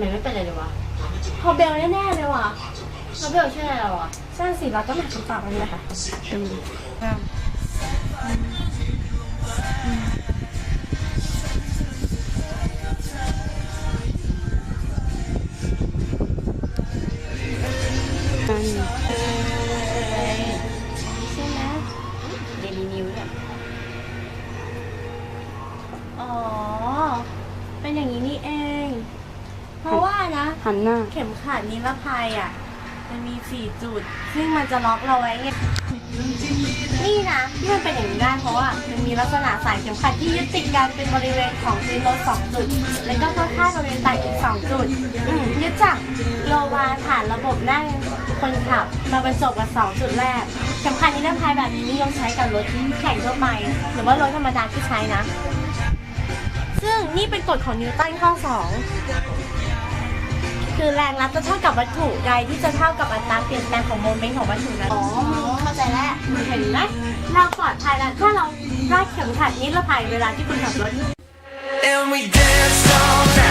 มันไม่เป็นไรเลยวะพอเบลแน่ๆเลยว่ะแล้วเบลชื่ออะไรเราอะสั้นสิเราต้องหาคำตอบกันเลยค่ะใช่ไหมเดลินิวเนี่ยอ๋อ เป็นอย่างนี้นี่เอง เพราะว่านะ หันหน้า เข็มขัดนิรภัยอะ มันมีสี่จุด ซึ่งมันจะล็อกเราไว้ไงนี่นะที่มันเป็นอย่างนี้ได้เพราะว่ามันมีลักษณะสายเข็มขัดที่ยึดติดกันเป็นบริเวณของพื้นรถสองจุด แล้วก็ข้างๆบริเวณไตอีกสองจุดยึดจากโลวาผ่านระบบนั่งคนขับมาบรรจบกับสองจุดแรกเข็มขัดนิรภัยแบบนี้นิยมใช้กับรถแข่งทั่วไป หรือว่ารถธรรมดาที่ใช้นะ ซึ่งนี่เป็นกฎของนิวตันข้อสอง คือแรงรับจะเท่ากับวัตถุใดที่จะเท่ากับอัตราเปลี่ยนแปลงของโมเมนต์ของวัตถุนั้นอ๋อมึงเข้าใจแล้วมึงเห็นไหมเราปลอดภัยแล้วถ้าเราคาดเข็มขัดนิรภัยเวลาที่คุณขับรถ And we danced all night